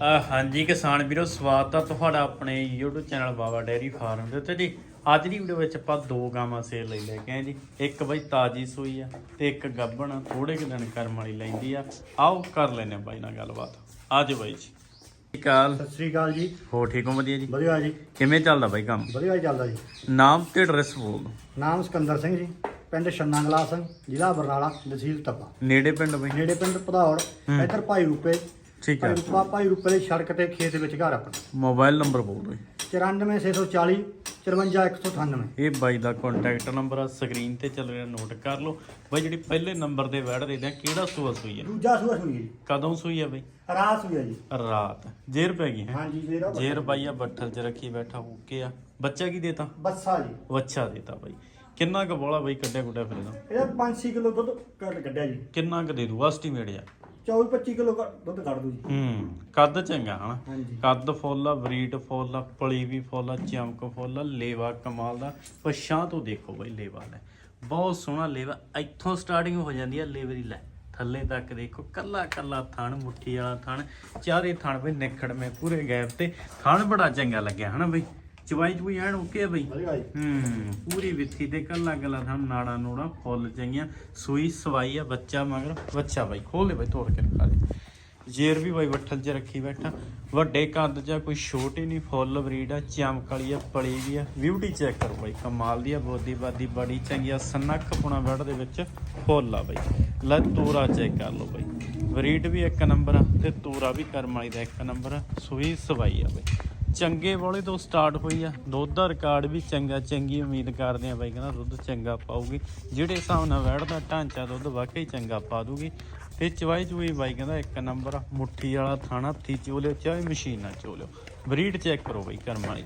ਹਾਂਜੀ ਕਿਸਾਨ ਵੀਰੋ ਸਵਾਗਤ ਆ ਤੁਹਾਡਾ ਆਪਣੇ YouTube channel Baba dairy farm ਦੇ ਉੱਤੇ ਜੀ। ਅੱਜ ਦੀ ਵੀਡੀਓ ਵਿੱਚ ਆਪਾਂ ਦੋ ਗਾਵਾਂ ਸੇਲ ਲਈ ਲੈ ਕੇ ਆਏ ਜੀ। ਇੱਕ ਬਈ ਤਾਜੀ ਸੂਈ ਆ ਤੇ ਇੱਕ ਗੱਭਣ ਥੋੜੇ ਕੁ ਦਿਨ ਕਰਮ ਵਾਲੀ ਲੈਂਦੀ ਆ। ਆਓ ਕਰ ਲੈਨੇ ਬਾਈ ਨਾਲ ਗੱਲਬਾਤ। ਆਜੋ ਬਾਈ ਜੀ। ਕਾਲ ਸਤਿ ਸ੍ਰੀ ਅਕਾਲ ਜੀ। ਹੋ ਠੀਕ ਹੋ? ਵਧੀਆ ਜੀ। ਵਧੀਆ ਜੀ। ਕਿਵੇਂ ਚੱਲਦਾ ਬਾਈ ਕੰਮ? ਵਧੀਆ ਚੱਲਦਾ ਜੀ। ਨਾਮ ਤੇ ਐਡਰੈਸ ਬੋਲ। ਨਾਮ ਸਿਕੰਦਰ ਸਿੰਘ ਜੀ। ਪਿੰਡ ਛੰਨਾ ਗਲਾਸ ਜ਼ਿਲ੍ਹਾ ਬਰਨਾਲਾ ਤਹਿਸੀਲ ਤੱਪਾ। ਨੇੜੇ ਪਿੰਡ ਬਾਈ? ਨੇੜੇ ਪਿੰਡ ਪਧੌੜ। ਇੱਧਰ ਭਾਈ ਰੂਪੇ ਠੀਕ ਭਾਈ ਆ ਰੂਪਾ ਭਾਈ ਰੂਪੇ ਦੀ ਸੜਕ ਤੇ ਖੇਤ ਵਿੱਚ ਘਰ ਆਪਣਾ। ਮੋਬਾਈਲ ਨੰਬਰ ਬੋਲ ਦਿਓ ਜੀ। 94640 54198 ਇਹ ਬਾਈ ਦਾ ਕੰਟੈਕਟ ਨੰਬਰ ਆ ਸਕਰੀਨ ਤੇ ਚੱਲ ਰਿਹਾ ਨੋਟ ਕਰ ਲਓ। ਬਾਈ ਜਿਹੜੀ ਪਹਿਲੇ ਨੰਬਰ ਤੇ ਵੈੜ ਦੇ ਦਿਆਂ ਕਿਹੜਾ ਸੂਆ ਸੂਈ ਆ? ਦੂਜਾ ਸੂਆ ਸੂਈ ਜੀ। ਕਦੋਂ ਸੂਈ ਆ ਬਈ? ਰਾਤ ਸੂਈ ਜੀ। ਰਾਤ। ਜੇਰ ਪੈ ਗਈ ਹੈ। ਹਾਂਜੀ ਜੇਰਾ ਜੇਰ ਬਾਈ ਆ ਬੱਠਲ ਚ ਰੱਖੀ ਬੈਠਾ ਓਕੇ ਆ। ਬੱਚਾ ਕੀ ਦੇਤਾ? ਬੱਸਾ ਜੀ। ਵੱਛਾ ਦੇਤਾ ਬਾਈ। ਕਿੰਨਾ ਕੁ ਬੋਲਾ ਬਾਈ ਕੱਢਿਆ ਕੁੱਟਿਆ ਫਿਰਦਾ ਇਹਦਾ 5-6 ਕਿਲੋ ਦੁੱਧ ਕੱਢ ਕੱਢਿਆ ਜੀ। ਕਿੰਨਾ ਕੁ ਦੇ ਦੂ ਐਸਟੀਮੇਟ ਆ। 24-25 ਕਿਲੋ ਦੁੱਧ ਕੱਢ ਦੂ ਜੀ। ਹੂੰ ਕੱਦ ਚੰਗਾ ਹਨਾ? ਹਾਂਜੀ। ਕੱਦ ਫੁੱਲ ਆ ਬਰੀਡ ਫੁੱਲ ਆ ਪਲੀ ਵੀ ਫੁੱਲ ਆ ਚਮਕ ਫੁੱਲ ਆ ਲੇਵਾ ਕਮਾਲ ਦਾ। ਪਛਾਂ ਤੋਂ ਦੇਖੋ ਬਾਈ ਲੇਵਾ ਲੈ। ਬਹੁਤ ਸੋਹਣਾ ਲੇਵਾ। ਇੱਥੋਂ ਸਟਾਰਟਿੰਗ ਹੋ ਜਾਂਦੀ ਆ ਲੇਵੇ ਦੀ ਲੈ। ਥੱਲੇ ਤੱਕ ਦੇਖੋ ਕੱਲਾ ਕੱਲਾ ਥਣ ਮੁੱਠੀ ਵਾਲਾ ਥਣ ਚਾਰੇ ਥਣ ਵੀ ਨਿਖੜਵੇਂ ਪੂਰੇ ਗੈਪ ਤੇ। ਥਣ ਬੜਾ ਚੰਗਾ ਲੱਗਿਆ ਹਨਾ ਬਈ? ਚਵਾਈ ਚੁਈ ਐਨ ਓਕੇ ਬਈ? ਹੂੰ ਪੂਰੀ ਵਿੱਥੀ ਤੇ ਕੱਲਾ ਕੱਲਾ ਥਣ ਨਾੜਾ ਨੂੜਾ ਫੁੱਲ ਚੰਗੀਆਂ ਸੂਈ ਸਵਾਈ ਆ ਬੱਚਾ ਮਗਰ ਬੱਚਾ ਬਾਈ ਖੋਲ ਲੈ ਬਾਈ ਤੋੜ ਕੇ ਦੇ। ਜੇਰ ਵੀ ਬਾਈ ਵੱਠਲ 'ਚ ਰੱਖੀ ਬੈਠਾ। ਵੱਡੇ ਕੱਦ 'ਚ ਕੋਈ ਛੋਟੀ ਨਹੀਂ ਫੁੱਲ ਬਰੀਡ ਆ ਚਮਕ ਵਾਲੀ ਆ ਪਲੀ ਵੀ ਆ। ਬਿਊਟੀ ਚੈੱਕ ਕਰੋ ਬਾਈ ਕਮਾਲ ਦੀ ਆ ਬੋਦੀ ਬਾਦੀ ਬੜੀ ਚੰਗੀ ਆ। ਸਨੱਖ ਪੁਣਾ ਵੜ ਦੇ ਵਿੱਚ ਫੁੱਲ ਆ ਬਾਈ। ਲੈ ਤੂਰਾ ਚੈੱਕ ਕਰ ਲਓ ਬਾਈ। ਬਰੀਡ ਵੀ ਇੱਕ ਨੰਬਰ ਆ ਤੇ ਤੂਰਾ ਵੀ ਕਰਮ ਵਾਲੀ ਦਾ ਇੱਕ ਨੰਬਰ ਆ। ਸੂਈ ਸਵਾਈ ਆ ਬਾਈ। ਚੰਗੇ ਵਾਲੇ ਤੋਂ ਸਟਾਰਟ ਹੋਈ ਆ। ਦੁੱਧ ਦਾ ਰਿਕਾਰਡ ਵੀ ਚੰਗਾ ਚੰਗੀ ਉਮੀਦ ਕਰਦੇ ਆ ਬਾਈ ਕਹਿੰਦਾ ਦੁੱਧ ਚੰਗਾ ਪਾਊਗੀ। ਜਿਹੜੇ ਹਿਸਾਬ ਨਾਲ ਵੜਦਾ ਢਾਂਚਾ ਦੁੱਧ ਵਾਕਈ ਚੰਗਾ ਪਾ ਦੂਗੀ। ਤੇ ਚਵਾਈ ਚੁਈ ਬਾਈ ਕਹਿੰਦਾ ਇੱਕ ਨੰਬਰ ਆ, ਮੁੱਠੀ ਵਾਲਾ ਥਾਣਾ ਹੱਥੀ ਚੋਲਿਓ ਚਾਹੇ ਮਸ਼ੀਨ ਨਾਲ ਚੋਲਿਓ। ਬਰੀਡ ਚੈੱਕ ਕਰੋ ਬਾਈ ਕਰਮ ਵਾਲੀ।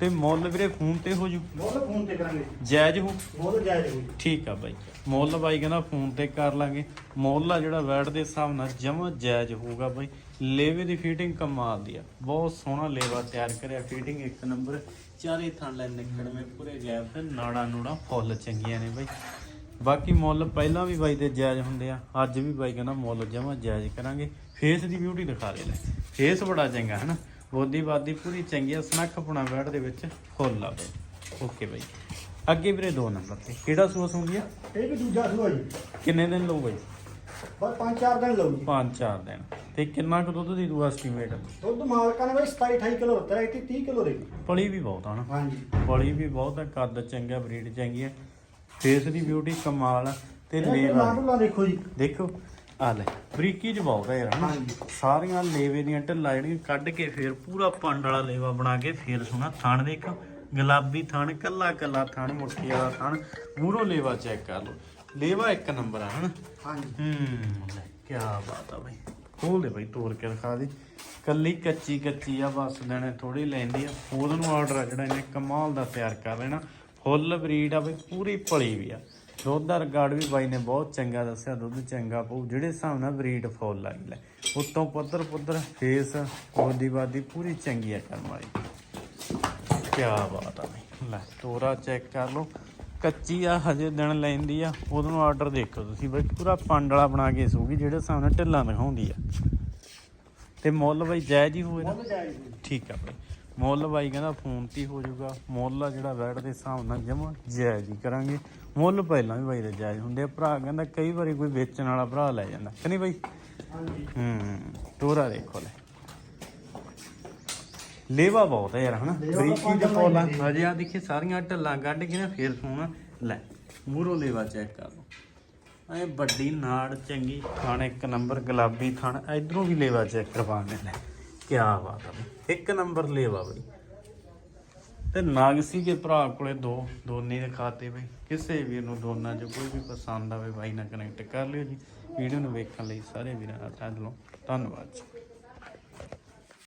ਤੇ ਮੁੱਲ ਵੀਰੇ ਫੋਨ ਤੇ ਹੋ ਜੂ? ਬਹੁਤ ਫੋਨ ਤੇ ਕਰਾਂਗੇ ਜਾਇਜ਼ ਹੋ? ਬਹੁਤ ਜਾਇਜ਼ ਹੋਈ ਠੀਕ ਆ ਬਾਈ। ਮੁੱਲ ਬਾਈ ਕਹਿੰਦਾ ਫੋਨ ਤੇ ਕਰ ਲਾਂਗੇ। ਮੁੱਲ ਆ ਜਿਹੜਾ ਵੈਟ ਦੇ ਹਿਸਾਬ ਨਾਲ ਜਮਾ ਜਾਇਜ਼ ਹੋਊਗਾ ਬਾਈ। ਲੇਵੇ ਦੀ ਫੀਟਿੰਗ ਕਮਾਲ ਦੀ ਆ। ਬਹੁਤ ਸੋਹਣਾ ਲੇਵਾ ਤਿਆਰ ਕਰਿਆ। ਫੀਟਿੰਗ ਇੱਕ ਨੰਬਰ ਚਾਰੇ ਥਾਂ ਲੈ ਨਿਕੜਵੇਂ ਪੂਰੇ ਗੈਪ ਤੇ ਨਾੜਾ ਨੂੜਾ ਫੁੱਲ ਚੰਗੀਆਂ ਨੇ ਬਾਈ। ਬਾਕੀ ਮੁੱਲ ਪਹਿਲਾਂ ਵੀ ਬਾਈ ਦੇ ਜਾਇਜ਼ ਹੁੰਦੇ ਆ। ਅੱਜ ਵੀ ਬਾਈ ਕਹਿੰਦਾ ਮੁੱਲ ਜਮਾ ਜਾਇਜ਼ ਕਰਾਂਗੇ। ਫੇਸ ਦੀ ਬਿਊਟੀ ਦਿਖਾ ਦੇ ਲੈ ਫੇਸ ਬੜਾ ਚੰਗਾ ਹੈ ਨਾ ਬੋਦੀ ਬਾਦੀ ਪੂਰੀ ਚੰਗੀ ਆ ਸਨੱਖ ਪੁਣਾ ਵੈਟ ਦੇ ਵਿੱਚ ਫੁੱਲ ਆ ਬਾਈ ਓਕੇ ਬਾਈ। ਅੱਗੇ ਵੀਰੇ ਦੋ ਨੰਬਰ ਤੇ। ਕਿਹੜਾ ਸੂਆ ਸੁਣਦੀ ਆ? ਇਹ ਵੀ ਦੂਜਾ ਸੂਆ ਜੀ। ਕਿੰਨੇ ਦਿਨ ਲਊਗਾ ਜੀ ਬਸ 5-4 ਦਿਨ ਲਊ ਜੀ। ਪੰਜ ਚਾਰ ਦਿਨ। ਤੇ ਕਿੰਨਾ ਕੁ ਦੁੱਧ ਦੀ ਦੂ ਐਸਟੀਮੇਟ ਦੁੱਧ ਮਾਲਕਾਂ ਨੇ ਬਈ 27-28 ਕਿਲੋ ਦਿੱਤਾ ਹੈ 30 ਕਿਲੋ ਦੇ ਪਲੀ ਵੀ ਬਹੁਤ ਆ ਨਾ। ਹਾਂਜੀ। ਪਲੀ ਵੀ ਬਹੁਤ ਆ ਕੱਦ ਚੰਗਾ ਬਰੀਡ ਚੰਗੀ ਹੈ ਫੇਸ ਦੀ ਬਿਊਟੀ ਕਮਾਲ ਆ ਤੇ ਲੇਵਾ ਦੇਖੋ ਜੀ। ਦੇਖੋ। ਆ ਲੈ। ਬਰੀਕੀ ਚ ਬਹੁਤ ਹੈ ਯਾਰ ਹਨਾ। ਸਾਰੀਆਂ ਲੇਵੇ ਦੀਆਂ ਢਿੱਲਾਂ ਜਿਹੜੀਆਂ ਕੱਢ ਕੇ ਫੇਰ ਪੂਰਾ ਪੰਡ ਵਾਲਾ ਲੇਵਾ ਬਣਾ ਕੇ ਫੇਰ ਸੋਹਣਾ ਥਣ ਦੇਖੋ। ਗੁਲਾਬੀ ਥਣ ਕੱਲਾ ਕੱਲਾ ਥਣ ਮੁੱਠੀ ਵਾਲਾ ਥਣ ਮੂਰੋ ਲੇਵਾ ਚੈੱਕ ਕਰ ਲਓ। ਲੇਵਾ ਇੱਕ ਨੰਬਰ ਆ ਹਨਾ? ਹਾਂਜੀ। ਹੂੰ ਲੈ ਕੀ ਬਾਤ ਆ ਬਈ। ਖੋਲ ਦੇ ਬਈ ਤੋੜ ਕੇ ਦਿਖਾ ਦੇ। ਕੱਲੀ ਕੱਚੀ ਕੱਚੀ ਆ ਬਸ ਦੇਣੇ ਥੋੜੀ ਲੈਂਦੀ ਆ। ਫੂਡ ਨੂੰ ਆਰਡਰ ਆ ਜਿਹੜਾ ਇਹਨੇ ਕਮਾਲ ਦਾ ਤਿਆਰ ਕਰ ਲੈਣਾ। ਫੁੱਲ ਬਰੀਡ ਆ ਬਈ ਪੂਰੀ ਭਲੀ ਵੀ ਆ। ਦੁੱਧ ਦਾ ਰਿਕਾਰਡ ਵੀ ਬਾਈ ਨੇ ਬਹੁਤ ਚੰਗਾ ਦੱਸਿਆ ਦੁੱਧ ਚੰਗਾ ਪਊ ਜਿਹੜੇ ਹਿਸਾਬ ਨਾਲ ਬਰੀਡ ਫੁੱਲ ਲੱਗ ਲੈ। ਉੱਤੋਂ ਪੁੱਤਰ ਪੁੱਤਰ ਫੇਸ ਬੋਦੀ ਬਾਦੀ ਪੂਰੀ ਚੰਗੀ ਆ ਕਰਮ ਵਾਲੀ। ਕੀ ਬਾਤ ਆ ਬਈ। ਲੈ ਤੋਰਾ ਚੈੱਕ ਕਰ ਲਓ। ਕੱਚੀ ਆ ਹਜੇ ਦਿਨ ਲੈਂਦੀ ਆ। ਉਹਨੂੰ ਆਰਡਰ ਦੇਖੋ ਤੁਸੀਂ ਬਈ ਪੂਰਾ ਪੰਡ ਵਾਲਾ ਬਣਾ ਕੇ ਸੂਗੀ ਜਿਹੜੇ ਹਿਸਾਬ ਨਾਲ ਢਿੱਲਾਂ ਦਿਖਾਉਂਦੀ ਆ। ਤੇ ਮੁੱਲ ਬਈ ਜਾਇਜ਼ ਹੀ ਹੋਏ ਨਾ? ਠੀਕ ਆ ਬਈ। ਮੁੱਲ ਬਾਈ ਕਹਿੰਦਾ ਫੋਨ ਤੇ ਹੀ ਜਾਊਗਾ। ਮੁੱਲ ਆ ਜਿਹੜਾ ਵੈਟ ਦੇ ਹਿਸਾਬ ਨਾਲ ਜਮਾ ਜਾਇਜ਼ ਹੀ ਕਰਾਂਗੇ। ਮੁੱਲ ਪਹਿਲਾਂ ਵੀ ਬਾਈ ਦੇ ਜਾਇਜ਼ ਹੁੰਦੇ ਆ। ਭਰਾ ਕਹਿੰਦਾ ਕਈ ਵਾਰੀ ਕੋਈ ਵੇਚਣ ਵਾਲਾ ਭਰਾ ਲੈ ਜਾਂਦਾ। ਕਿ ਨਹੀਂ ਬਾਈ? ਹਾਂਜੀ ਹੂੰ ਤੋਰਾ ਦੇਖੋ ਲੈ। ਲੇਵਾ ਬਹੁਤ ਹੈ ਯਾਰ ਹਨਾ? ਬਰੀਕੀ ਦੇ ਦੀ। ਹਜੇ ਆ ਦੇਖੀ ਸਾਰੀਆਂ ਢੱਲਾਂ ਕੱਢ ਕੇ ਨਾ ਫੇਰ ਸੋਣਾ ਲੈ। ਮੂਰੋ ਲੇਵਾ ਚੈੱਕ ਕਰ ਲਓ। ਐ ਵੱਡੀ ਨਾੜ ਚੰਗੀ ਥਣ ਇੱਕ ਨੰਬਰ ਗੁਲਾਬੀ ਥਣ। ਇਧਰੋਂ ਵੀ ਲੇਵਾ ਚੈੱਕ ਕਰਵਾਣੇ ਲੈ ਕੀ ਬਾਤ ਆ ਬਈ। ਇੱਕ ਨੰਬਰ ਲੇਵਾ ਬਈ। ਤੇ ਨਾਗਸੀ ਦੇ ਭਰਾ ਕੋਲੇ ਦੋ, ਦੋਨੇ ਦਿਖਾਤੇ ਬਈ। ਕਿਸੇ ਵੀਰ ਨੂੰ ਦੋਨਾਂ ਚ ਕੋਈ ਵੀ ਪਸੰਦ ਆਵੇ, ਬਾਈ ਨਾਲ ਕਨੈਕਟ ਕਰ ਲਿਓ ਜੀ। ਵੀਡੀਓ ਨੂੰ ਵੇਖਣ ਲਈ ਸਾਰੇ ਵੀਰਾਂ ਦਾ ਦਿਲੋਂ ਧੰਨਵਾਦ ਜੀ।